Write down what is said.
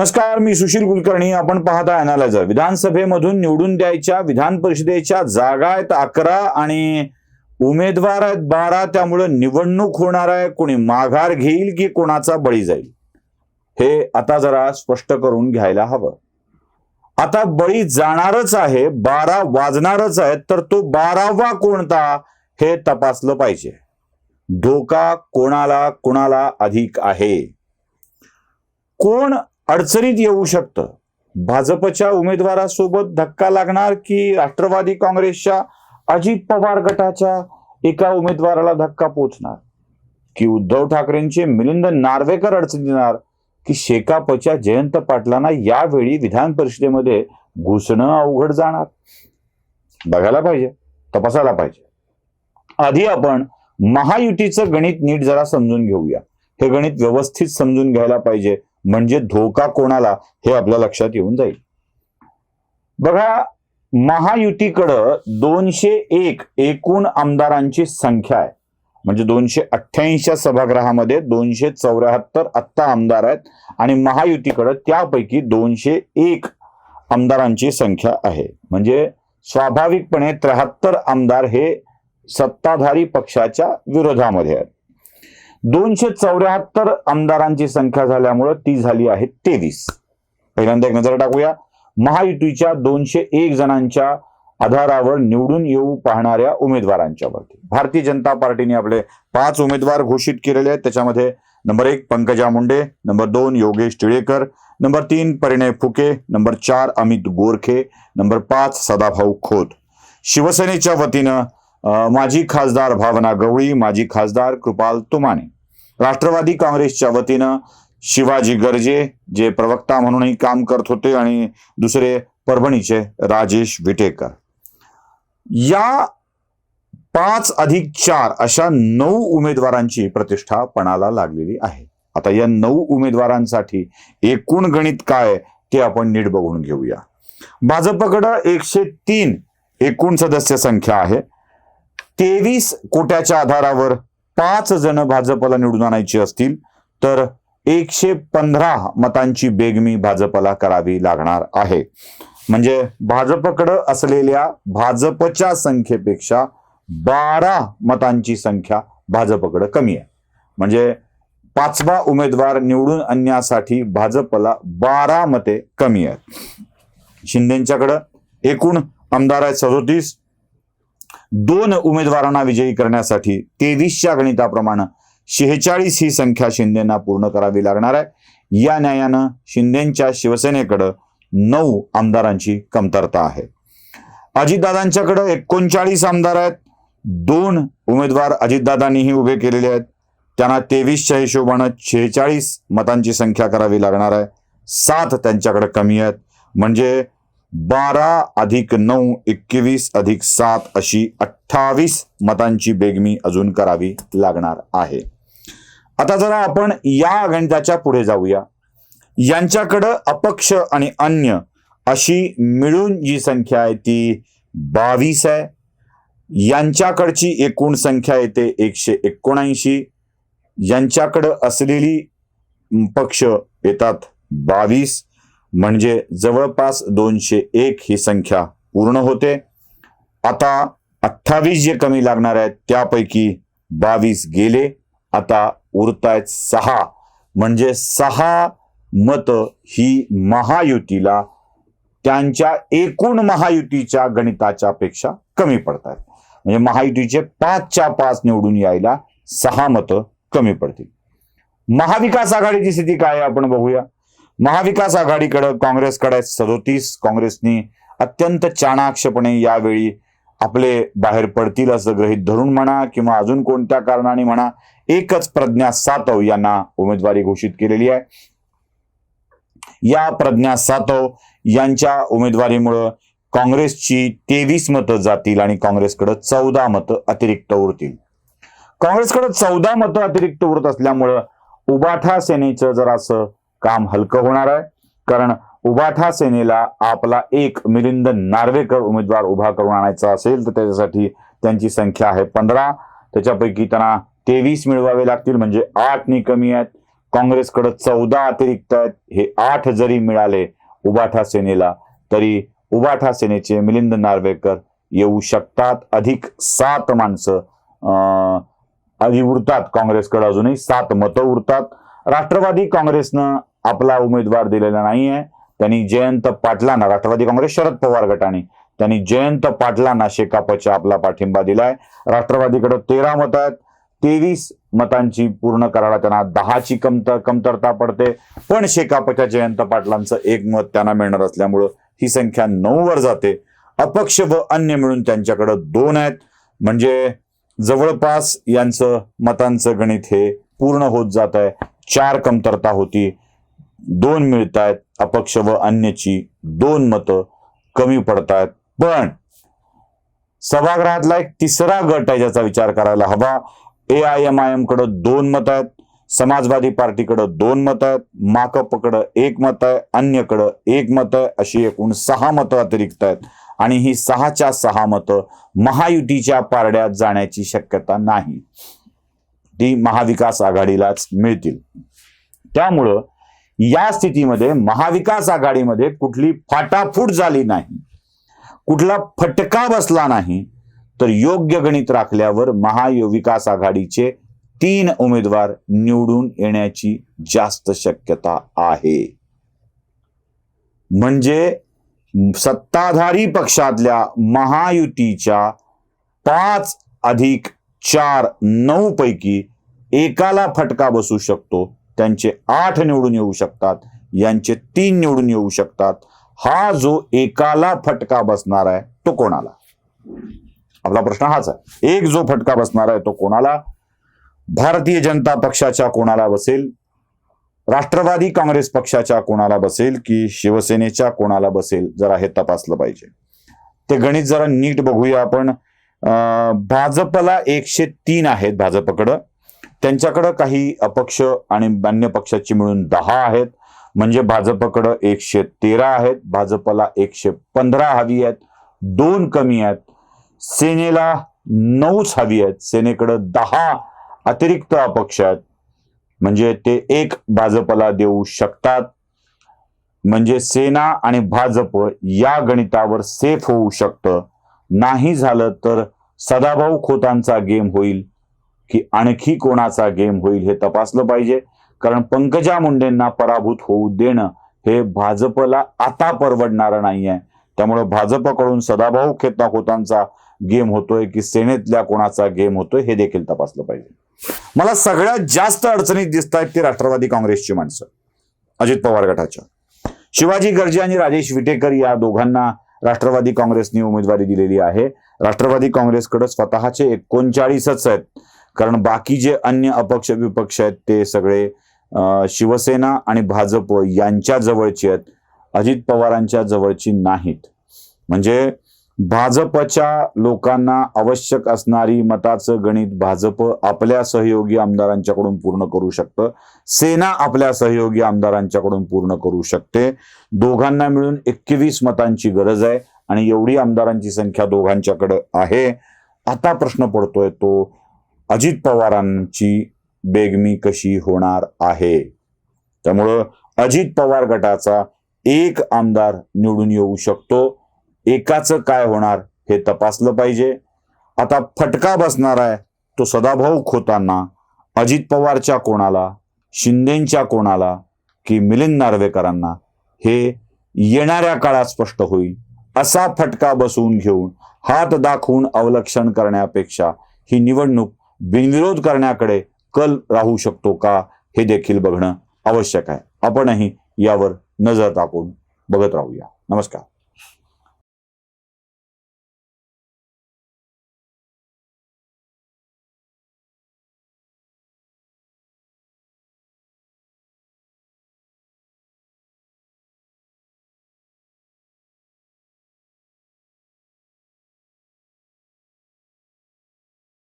नमस्कार मी सुशील कुलकर्णी. आपण पाहता अनालायझर विधानसभेमधून निवडून द्यायच्या विधान परिषदेच्या जागा आहेत अकरा आणि उमेदवार आहेत बारा. त्यामुळे निवडणूक होणार आहे. कोणी माघार घेईल की कोणाचा बळी जाईल? हे आता जरा स्पष्ट करून घ्यायला हवं. आता बळी जाणारच आहे बारा वाजणारच आहे तर तो बारावा कोणता हे तपासलं पाहिजे. धोका कोणाला कोणाला अधिक आहे? कोण अडचणीत येऊ शकतं. भाजपच्या उमेदवारासोबत धक्का लागणार की राष्ट्रवादी काँग्रेसच्या अजित पवार गटाच्या एका उमेदवाराला धक्का पोचणार? की उद्धव ठाकरेंचे मिलिंद नार्वेकर अडचणी येणार? की शेकापच्या जयंत पाटलांना यावेळी विधान परिषदेमध्ये घुसणं अवघड जाणार? बघायला पाहिजे तपासायला पाहिजे. आधी आपण महायुतीचं गणित नीट जरा समजून घेऊया. हे गणित व्यवस्थित समजून घ्यायला पाहिजे. म्हणजे धोका कोणाला हे आपल्या लक्षात येऊन जाईल. बघा महायुतीकडं दोनशे एक एकूण आमदारांची संख्या आहे. म्हणजे दोनशे अठ्ठ्याऐंशी सभागृहामध्ये दोनशे चौऱ्याहत्तर आत्ता आमदार आहेत आणि महायुतीकडं त्यापैकी दोनशे एक आमदारांची संख्या आहे. म्हणजे स्वाभाविकपणे त्र्याहत्तर आमदार हे सत्ताधारी पक्षाच्या विरोधामध्ये आहेत. दोनशे चौऱ्याहत्तर आमदारांची संख्या झाल्यामुळं ती झाली आहे तेवीस. पहिल्यांदा एक नजर टाकूया. महायुतीच्या दोनशे एक जणांच्या आधारावर निवडून येऊ पाहणाऱ्या उमेदवारांच्या वरती. भारतीय जनता पार्टीने आपले पाच उमेदवार घोषित केलेले आहेत. त्याच्यामध्ये नंबर एक पंकजा मुंडे नंबर दोन योगेश टिळेकर नंबर तीन परिणय फुके नंबर चार अमित गोरखे नंबर पाच सदाभाऊ खोत. शिवसेनेच्या वतीनं माजी खासदार भावना गवळी माजी खासदार कृपाल तुमाने. राष्ट्रवादी काँग्रेसच्या वतीनं शिवाजी गर्जे जे प्रवक्ता म्हणूनही काम करत होते आणि दुसरे परभणीचे राजेश विटेकर. या पाच अधिक चार अशा नऊ उमेदवारांची प्रतिष्ठा पणाला लागलेली आहे. आता या नऊ उमेदवारांसाठी एकूण गणित काय ते आपण नीट बघून घेऊया. भाजपकडं एकशे तीन एकूण सदस्य संख्या आहे. तेवीस कोट्याच्या आधारावर पाच जण भाजपला निवडून आणायची असतील तर एकशे पंधरा मतांची बेगमी भाजपला करावी लागणार आहे. म्हणजे भाजपकडं असलेल्या भाजपच्या संख्येपेक्षा बारा मतांची संख्या भाजपकडं कमी आहे. म्हणजे पाचवा उमेदवार निवडून आणण्यासाठी भाजपला बारा मते कमी आहेत. शिंदेच्याकडं एकूण आमदार आहेत सदोतीस दोन उमेदवारांना विजयी करण्यासाठी तेवीसच्या गणिताप्रमाणे शेहेचाळीस ही संख्या शिंदेना पूर्ण करावी लागणार आहे. या न्यायानं शिंदेच्या शिवसेनेकडं नऊ आमदारांची कमतरता आहे. अजितदादांच्याकडं एकोणचाळीस आमदार आहेत. दोन उमेदवार अजितदादांनीही उभे केलेले आहेत. त्यांना तेवीसच्या हिशोबानं शेहेचाळीस मतांची संख्या करावी लागणार आहे. सात त्यांच्याकडे कमी आहेत. म्हणजे बारा अधिक नऊ एकवीस अधिक सात अशी अठ्ठावीस मतांची बेगमी अजून करावी लागणार आहे. आता जरा आपण या गणिताच्या पुढे जाऊया. यांच्याकडं अपक्ष आणि अन्य अशी मिळून जी संख्या आहे ती बावीस आहे. यांच्याकडची एकूण संख्या येते एकशे एकोणऐंशी. यांच्याकडं असलेली पक्ष येतात बावीस. म्हणजे जवळपास दोनशे एक ही संख्या पूर्ण होते. आता अठ्ठावीस जे कमी लागणार आहेत त्यापैकी बावीस गेले. आता उरतायत सहा. म्हणजे सहा मत ही महायुतीला त्यांच्या एकूण महायुतीच्या गणिताच्या पेक्षा कमी पडतात म्हणजे महायुतीचे पाचच्या पाच निवडून यायला सहा मतं कमी पडतील. महाविकास आघाडीची स्थिती काय आपण बघूया. महाविकास आघाडीकडं काँग्रेसकडे सदोतीस. काँग्रेसनी अत्यंत चाणाक्षपणे यावेळी आपले बाहेर पडतील असं गृहीत धरून म्हणा किंवा अजून कोणत्या कारणाने म्हणा एकच प्रज्ञा सातव यांना उमेदवारी घोषित केलेली आहे. या प्रज्ञा सातव यांच्या उमेदवारीमुळं काँग्रेसची तेवीस मतं जातील आणि काँग्रेसकडे चौदा मतं अतिरिक्त उरतील. काँग्रेसकडे चौदा मतं अतिरिक्त उरत असल्यामुळं उबाठा सेनेचं जर असं काम हलकं होणार आहे. कारण उबाठा सेनेला आपला एक मिलिंद नार्वेकर उमेदवार उभा करून आणायचा असेल तर त्याच्यासाठी त्यांची संख्या आहे पंधरा. त्याच्यापैकी त्यांना तेवीस मिळवावे लागतील म्हणजे आठ कमी आहेत. काँग्रेसकडे चौदा अतिरिक्त आहेत. हे आठ जरी मिळाले उबाठा सेनेला तरी उबाठा सेनेचे मिलिंद नार्वेकर येऊ शकतात. अधिक सात माणसं अं, आधी उरतात काँग्रेसकडे अजूनही. सात मतं उरतात. राष्ट्रवादी काँग्रेसनं आपला उमेदवार दिलेला नाहीये. त्यांनी जयंत पाटलांना राष्ट्रवादी काँग्रेस शरद पवार गटाने त्यांनी जयंत पाटलांना शेकापच्या आपला पाठिंबा दिलाय. राष्ट्रवादीकडे तेरा मत आहेत. तेवीस मतांची पूर्ण करायला त्यांना दहाची कमतर कमतरता पडते. पण शेकापच्या जयंत पाटलांचं एक मत त्यांना मिळणार असल्यामुळं ही संख्या नऊ वर जाते. अपक्ष व अन्य मिळून त्यांच्याकडे दोन आहेत. म्हणजे जवळपास यांचं मतांचं गणित हे पूर्ण होत जात आहे चार कमतरता होती. दोन मिळत आहेत अपक्ष व अन्यची दोन मतं कमी पडतायत. पण सभागृहातला एक तिसरा गट आहे ज्याचा विचार करायला हवा. ए आय एम आय एमकडे दोन मत आहेत समाजवादी पार्टीकडं दोन मत आहेत माकपकडं एक मत आहे अन्यकडं एक मत आहे अशी एकूण सहा मतं अतिरिक्त आहेत. आणि ही सहाच्या सहा मतं महायुतीच्या पारड्यात जाण्याची शक्यता नाही. ती महाविकास आघाडीलाच मिळतील. त्यामुळं या स्थितीमध्ये महाविकास आघाडीमध्ये कुठली फाटाफूट झाली नाही कुठला फटका बसला नाही तर योग्य गणित राखल्यावर महाविकास आघाडीचे तीन उमेदवार निवडून येण्याची जास्त शक्यता आहे. म्हणजे सत्ताधारी पक्षातल्या महायुतीच्या पाच अधिक चार नऊ पैकी एकाला फटका बसू शकतो त्यांचे आठ निवडून येऊ शकतात यांचे तीन निवडून येऊ शकतात. हा जो एकाला फटका बसणार आहे तो कोणाला? आपला प्रश्न हाच आहे. एक जो फटका बसणार आहे तो कोणाला? भारतीय जनता पक्षाच्या कोणाला बसेल? राष्ट्रवादी काँग्रेस पक्षाच्या कोणाला बसेल की शिवसेनेच्या कोणाला बसेल? जरा हे तपासलं पाहिजे. ते गणित जरा नीट बघूया आपण. अं, भाजपला एकशे तीन आहेत भाजपकडं. त्यांच्याकडं काही अपक्ष आणि मान्य पक्षाची मिळून दहा आहेत. म्हणजे भाजपकडं एकशे तेरा आहेत. भाजपला एकशे पंधरा हवी आहेत. दोन कमी आहेत. सेनेला नऊच हवी आहेत. सेनेकडं दहा अतिरिक्त अपक्ष आहेत. म्हणजे ते एक भाजपला देऊ शकतात. म्हणजे सेना आणि भाजप या गणितावर सेफ होऊ शकतं. नाही झालं तर सदाभाऊ खोतांचा गेम होईल. की आणखी कोणाचा गेम होईल हे तपासलं पाहिजे. कारण पंकजा मुंडेंना पराभूत होऊ देणं हे भाजपला आता परवडणारं नाहीये. त्यामुळे भाजपकडून सदाभाऊ खेता खोतांचा गेम होतोय की सेनेतल्या कोणाचा गेम होतोय हे देखील तपासलं पाहिजे. मला सगळ्यात जास्त अडचणीत दिसत आहेत ती राष्ट्रवादी काँग्रेसची माणसं. अजित पवार गटाच्या. शिवाजी गर्जे आणि राजेश विटेकर या दोघांना राष्ट्रवादी काँग्रेसने उमेदवारी दिलेली आहे. राष्ट्रवादी काँग्रेसकडे स्वतःचे एकोणचाळीसच आहेत. कारण बाकी जे अन्य अपक्ष विपक्ष आहेत ते सगळे शिवसेना आणि भाजप यांच्या जवळची आहेत. अजित पवारांच्या जवळची नाहीत. म्हणजे भाजपच्या लोकांना आवश्यक असणारी मताचं गणित भाजप आपल्या सहयोगी आमदारांच्याकडून पूर्ण करू शकतं. सेना आपल्या सहयोगी आमदारांच्याकडून पूर्ण करू शकते. दोघांना मिळून एकवीस मतांची गरज आहे आणि एवढी आमदारांची संख्या दोघांच्याकडे आहे. आता प्रश्न पडतोय तो अजित पवारांची बेगमी कशी होणार आहे? त्यामुळं अजित पवार गटाचा एक आमदार निवडून येऊ शकतो. एकाचं काय होणार हे तपासलं पाहिजे. आता फटका बसणार आहे तो सदाभाऊ खोतांना अजित पवारच्या कोणाला शिंदेच्या कोणाला की मिलिंद नार्वेकरांना? हे येणाऱ्या काळात स्पष्ट होईल. असा फटका बसवून घेऊन हात दाखवून अवलक्षण करण्यापेक्षा ही निवडणूक बिनविरोध करण्याकडे कल राहू शकतो का हे देखील बघणं आवश्यक आहे. आपणही यावर नजर टाकून बघत राहूया. नमस्कार.